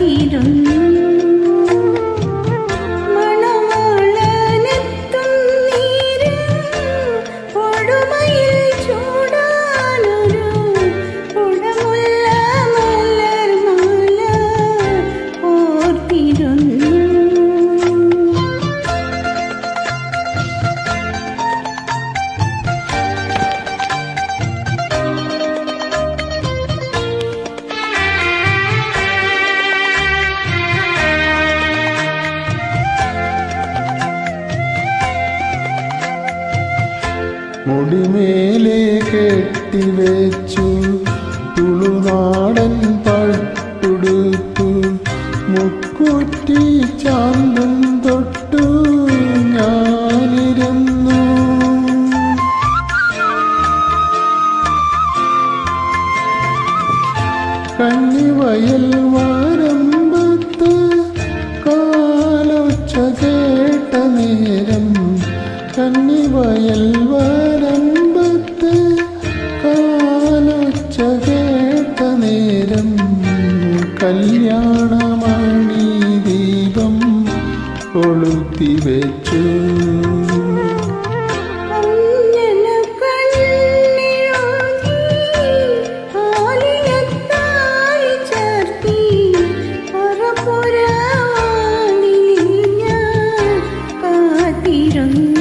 തിരുന്നു കെട്ടിവെച്ചു. തുളുനാടൻ പട്ടുടുത്തു മുക്കുറ്റി ചാന്തും തൊട്ടു ഞാനിരുന്നു. കന്നിവയൽ വാരമ്പത്ത് കാലൊച്ച കേട്ട നേരം കന്നിവയൽ വരമ്പത്ത് ഒച്ച കേട്ട നേരം കല്യാണമണി ദീപം കൊളുത്തി വെച്ചു. ഇരുന്നു